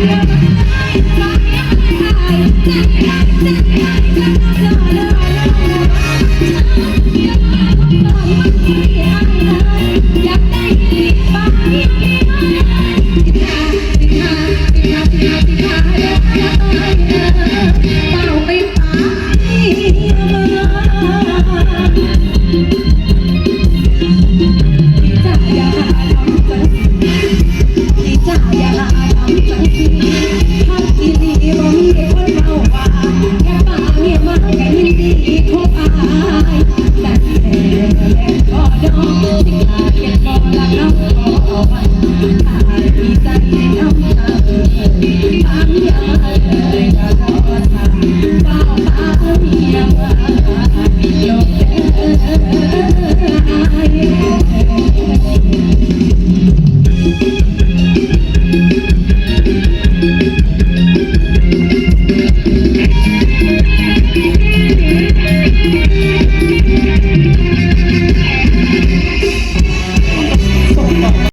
Thank you. ทำกินดีบ่มีคนมาว่าแค่ป่าเมียมาแก็ยินดี